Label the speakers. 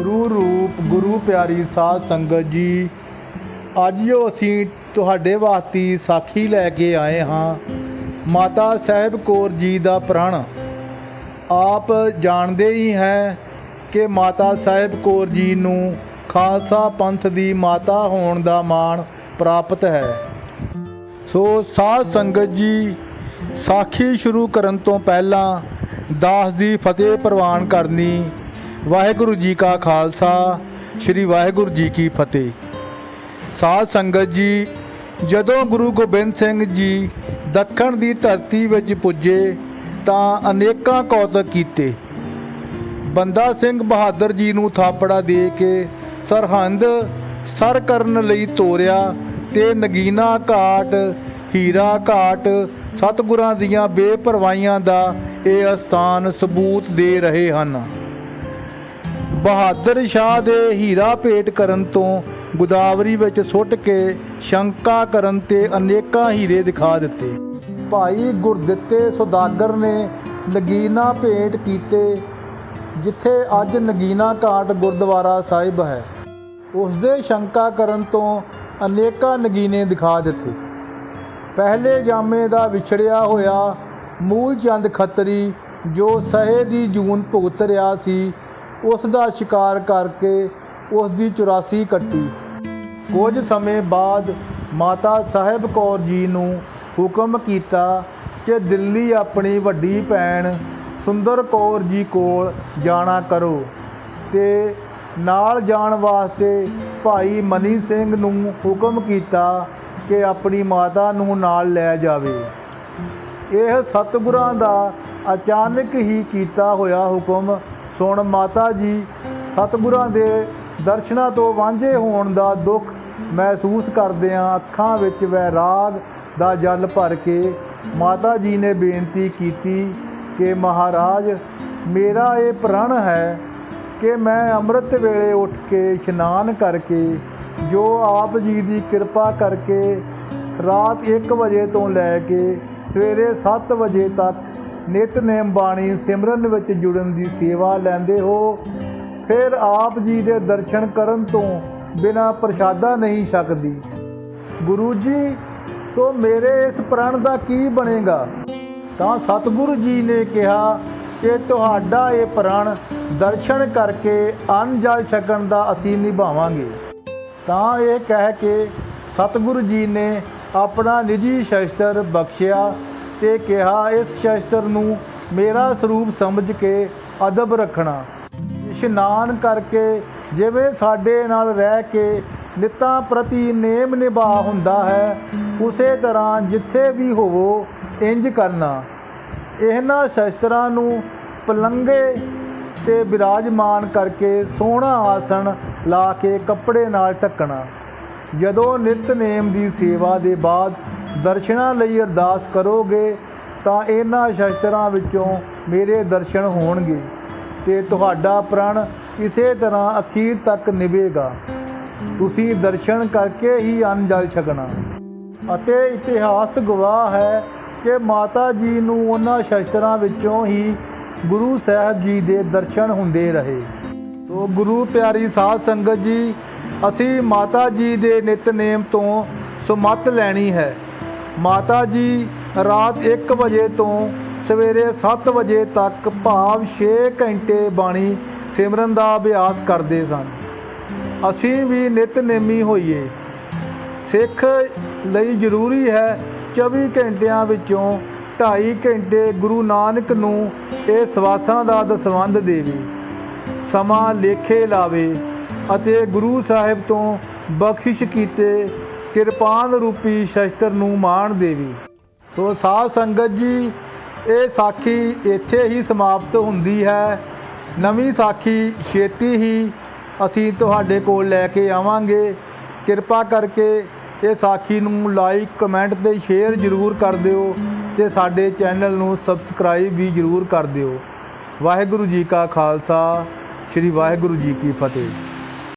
Speaker 1: ਗੁਰੂ ਰੂਪ, ਗੁਰੂ ਪਿਆਰੀ ਸਾਧ ਸੰਗਤ ਜੀ ਅੱਜ ਜੋ ਅਸੀਂ ਤੁਹਾਡੇ ਵਾਸਤੇ ਸਾਖੀ ਲੈ ਕੇ ਆਏ ਹਾਂ। ਮਾਤਾ ਸਾਹਿਬ ਕੌਰ ਜੀ ਦਾ ਪ੍ਰਣ। ਆਪ ਜਾਣਦੇ ਹੀ ਹੈ ਕਿ ਮਾਤਾ ਸਾਹਿਬ ਕੌਰ ਜੀ ਨੂੰ ਖਾਲਸਾ ਪੰਥ ਦੀ ਮਾਤਾ ਹੋਣ ਦਾ ਮਾਣ ਪ੍ਰਾਪਤ ਹੈ। ਸੋ ਸਾਧ ਸੰਗਤ ਜੀ, ਸਾਖੀ ਸ਼ੁਰੂ ਕਰਨ ਤੋਂ ਪਹਿਲਾਂ ਦਾਸ ਦੀ ਫਤਿਹ ਪ੍ਰਵਾਨ ਕਰਨੀ ਵਾਹਿਗੁਰੂ ਜੀ ਕਾ ਖਾਲਸਾ, ਸ੍ਰੀ ਵਾਹਿਗੁਰੂ ਜੀ ਕੀ ਫਤਿਹ। ਸਾਧ ਸੰਗਤ ਜੀ, ਜਦੋਂ ਗੁਰੂ ਗੋਬਿੰਦ ਸਿੰਘ ਜੀ ਦੱਖਣ ਦੀ ਧਰਤੀ ਵਿੱਚ ਪੁੱਜੇ, ਤਾਂ ਅਨੇਕਾਂ ਕੌਤਕ ਕੀਤੇ। ਬੰਦਾ ਸਿੰਘ ਬਹਾਦਰ ਜੀ ਨੂੰ ਥਾਪੜਾ ਦੇ ਕੇ ਸਰਹੰਦ ਸਰ ਕਰਨ ਲਈ ਤੋਰਿਆ ਤੇ ਨਗੀਨਾ ਘਾਟ, ਹੀਰਾ ਘਾਟ, ਸਤਿਗੁਰਾਂ ਦੀਆਂ ਬੇਪਰਵਾਹੀਆਂ ਦਾ ਇਹ ਅਸਥਾਨ ਸਬੂਤ ਦੇ ਰਹੇ ਹਨ। ਬਹਾਦਰ ਸ਼ਾਹ ਦੇ ਹੀਰਾ ਭੇਟ ਕਰਨ ਤੋਂ ਗੋਦਾਵਰੀ ਵਿੱਚ ਸੁੱਟ ਕੇ ਸ਼ੰਕਾ ਕਰਨ ਤੇ ਅਨੇਕਾਂ ਹੀਰੇ ਦਿਖਾ ਦਿੱਤੇ। ਭਾਈ ਗੁਰਦਿੱਤੇ ਸੁਦਾਗਰ ਨੇ ਨਗੀਨਾ ਭੇਟ ਕੀਤੇ, ਜਿੱਥੇ ਅੱਜ ਨਗੀਨਾ ਘਾਟ ਗੁਰਦੁਆਰਾ ਸਾਹਿਬ ਹੈ। ਉਸ ਦੇ ਸ਼ੰਕਾ ਕਰਨ ਤੋਂ ਅਨੇਕਾਂ ਨਗੀਨੇ ਦਿਖਾ ਦਿੱਤੇ। ਪਹਿਲੇ ਜਾਮੇ ਦਾ ਵਿਛੜਿਆ ਹੋਇਆ ਮੂਲ ਚੰਦ ਖੱਤਰੀ, ਜੋ ਸਹੇ ਦੀ ਜੂਨ ਭੁਗਤ ਰਿਹਾ ਸੀ ਉਸ ਦਾ ਸ਼ਿਕਾਰ ਕਰਕੇ ਉਸ ਦੀ 84 ਕੱਟੀ। ਕੁਝ ਸਮੇਂ ਬਾਅਦ ਮਾਤਾ ਸਾਹਿਬ ਕੌਰ ਜੀ ਨੂੰ ਹੁਕਮ ਕੀਤਾ ਕਿ ਦਿੱਲੀ ਆਪਣੀ ਵੱਡੀ ਭੈਣ ਸੁੰਦਰ ਕੌਰ ਜੀ ਕੋਲ ਜਾਣਾ ਕਰੋ ਤੇ ਨਾਲ ਜਾਣ ਵਾਸਤੇ ਭਾਈ ਮਨੀ ਸਿੰਘ ਨੂੰ ਹੁਕਮ ਕੀਤਾ ਕਿ ਆਪਣੀ ਮਾਤਾ ਨੂੰ ਨਾਲ ਲੈ ਜਾਵੇ। ਇਹ ਸਤਿਗੁਰਾਂ ਦਾ ਅਚਾਨਕ ਹੀ ਕੀਤਾ ਹੋਇਆ ਹੁਕਮ ਸੁਣ ਮਾਤਾ ਜੀ, ਸਤਿਗੁਰਾਂ ਦੇ ਦਰਸ਼ਨਾਂ ਤੋਂ ਵਾਂਝੇ ਹੋਣ ਦਾ ਦੁੱਖ ਮਹਿਸੂਸ ਕਰਦਿਆਂ ਅੱਖਾਂ ਵਿੱਚ ਵੈਰਾਗ ਦਾ ਜਲ ਭਰ ਕੇ ਮਾਤਾ ਜੀ ਨੇ ਬੇਨਤੀ ਕੀਤੀ ਕਿ ਮਹਾਰਾਜ, ਮੇਰਾ ਇਹ ਪ੍ਰਣ ਹੈ ਕਿ ਮੈਂ ਅੰਮ੍ਰਿਤ ਵੇਲੇ ਉੱਠ ਕੇ ਇਸ਼ਨਾਨ ਕਰਕੇ, ਜੋ ਆਪ ਜੀ ਦੀ ਕਿਰਪਾ ਕਰਕੇ ਰਾਤ 1 ਵਜੇ ਤੋਂ ਲੈ ਕੇ ਸਵੇਰੇ 7 ਵਜੇ ਤੱਕ ਨਿਤਨੇਮ ਬਾਣੀ ਸਿਮਰਨ ਵਿੱਚ ਜੁੜਨ ਦੀ ਸੇਵਾ ਲੈਂਦੇ ਹੋ। ਫਿਰ ਆਪ ਜੀ ਦੇ ਦਰਸ਼ਨ ਕਰਨ ਤੋਂ ਬਿਨਾ ਪ੍ਰਸ਼ਾਦਾ ਨਹੀਂ ਛਕਦੀ। ਗੁਰੂ ਜੀ, ਤੋਂ ਮੇਰੇ ਇਸ ਪ੍ਰਣ ਦਾ ਕੀ ਬਣੇਗਾ? ਤਾਂ ਸਤਿਗੁਰੂ ਜੀ ਨੇ ਕਿਹਾ ਕਿ ਤੁਹਾਡਾ ਇਹ ਪ੍ਰਣ ਦਰਸ਼ਨ ਕਰਕੇ ਅੰਨ ਜਲ ਛਕਣ ਦਾ ਅਸੀਂ ਨਿਭਾਵਾਂਗੇ। ਤਾਂ ਇਹ ਕਹਿ ਕੇ ਸਤਿਗੁਰੂ ਜੀ ਨੇ ਆਪਣਾ ਨਿੱਜੀ ਸ਼ਸਤਰ ਬਖਸ਼ਿਆ। ਤੇ ਕਿਹਾ, ਇਸ ਸ਼ਸਤਰ ਨੂੰ ਮੇਰਾ ਸਰੂਪ ਸਮਝ ਕੇ ਅਦਬ ਰੱਖਣਾ। ਇਸ਼ਨਾਨ ਕਰਕੇ ਜਿਵੇਂ ਸਾਡੇ ਨਾਲ ਰਹਿ ਕੇ ਨਿਤਾਂ ਪ੍ਰਤੀ ਨੇਮ ਨਿਭਾ ਹੁੰਦਾ ਹੈ, ਉਸੇ ਤਰ੍ਹਾਂ ਜਿੱਥੇ ਵੀ ਹੋਵੋ, ਇੰਜ ਕਰਨਾ। ਇਹਨਾਂ ਸ਼ਸਤਰਾਂ ਨੂੰ ਪਲੰਗੇ ਤੇ ਬਿਰਾਜਮਾਨ ਕਰਕੇ ਸੋਹਣਾ ਆਸਣ ਲਾ ਕੇ ਕੱਪੜੇ ਨਾਲ ਢੱਕਣਾ। ਜਦੋਂ ਨਿਤਨੇਮ ਦੀ ਸੇਵਾ ਦੇ ਬਾਅਦ ਦਰਸ਼ਨਾਂ ਲਈ ਅਰਦਾਸ ਕਰੋਗੇ ਤਾਂ ਇਹਨਾਂ ਸ਼ਸਤਰਾਂ ਵਿੱਚੋਂ ਮੇਰੇ ਦਰਸ਼ਨ ਹੋਣਗੇ ਤੇ ਤੁਹਾਡਾ ਪ੍ਰਣ ਇਸੇ ਤਰ੍ਹਾਂ ਅਖੀਰ ਤੱਕ ਨਿਭੇਗਾ। ਤੁਸੀਂ ਦਰਸ਼ਨ ਕਰਕੇ ਹੀ ਅੰਨ ਜਲ ਛਕਣਾ। ਅਤੇ ਇਤਿਹਾਸ ਗਵਾਹ ਹੈ ਕਿ ਮਾਤਾ ਜੀ ਨੂੰ ਉਹਨਾਂ ਸ਼ਸਤਰਾਂ ਵਿੱਚੋਂ ਹੀ ਗੁਰੂ ਸਾਹਿਬ ਜੀ ਦੇ ਦਰਸ਼ਨ ਹੁੰਦੇ ਰਹੇ। ਤੋ ਗੁਰੂ ਪਿਆਰੀ ਸਾਧ ਸੰਗਤ ਜੀ, ਅਸੀਂ ਮਾਤਾ ਜੀ ਦੇ ਨਿਤਨੇਮ ਤੋਂ ਸੁਮਤ ਲੈਣੀ ਹੈ। ਮਾਤਾ ਜੀ, ਰਾਤ 1 ਵਜੇ ਤੋਂ ਸਵੇਰੇ 7 ਵਜੇ ਤੱਕ ਭਾਵ 6 ਘੰਟੇ ਬਾਣੀ ਸਿਮਰਨ ਦਾ ਅਭਿਆਸ ਕਰਦੇ ਸਨ। ਅਸੀਂ ਵੀ ਨਿਤਨੇਮੀ ਹੋਈਏ। ਸਿੱਖ ਲਈ ਜ਼ਰੂਰੀ ਹੈ 24 ਘੰਟਿਆਂ ਵਿੱਚੋਂ 2.5 ਘੰਟੇ ਗੁਰੂ ਨਾਨਕ ਨੂੰ ਇਹ ਸਵਾਸਾਂ ਦਾ ਦਸਵੰਦ ਦੇਵੇ, ਸਮਾਂ ਲੇਖੇ ਲਾਵੇ ਅਤੇ ਗੁਰੂ ਸਾਹਿਬ ਤੋਂ ਬਖਸ਼ਿਸ਼ ਕੀਤੇ ਕਿਰਪਾਨ ਰੂਪੀ ਸ਼ਸਤਰ ਨੂੰ ਮਾਣ ਦੇਵੀ। ਸੋ ਸਾਧ ਸੰਗਤ ਜੀ, ਇਹ ਸਾਖੀ ਇੱਥੇ ਹੀ ਸਮਾਪਤ ਹੁੰਦੀ ਹੈ। ਨਵੀਂ ਸਾਖੀ ਛੇਤੀ ਹੀ ਅਸੀਂ ਤੁਹਾਡੇ ਕੋਲ ਲੈ ਕੇ ਆਵਾਂਗੇ। ਕਿਰਪਾ ਕਰਕੇ ਇਹ ਸਾਖੀ ਨੂੰ ਲਾਈਕ ਕਮੈਂਟ ਤੇ ਸ਼ੇਅਰ ਜ਼ਰੂਰ ਕਰ ਦਿਓ ਤੇ ਸਾਡੇ ਚੈਨਲ ਨੂੰ ਸਬਸਕ੍ਰਾਈਬ ਵੀ ਜ਼ਰੂਰ ਕਰ ਦਿਓ। ਵਾਹਿਗੁਰੂ ਜੀ ਕਾ ਖਾਲਸਾ, ਸ੍ਰੀ ਵਾਹਿਗੁਰੂ ਜੀ ਕੀ ਫਤਿਹ।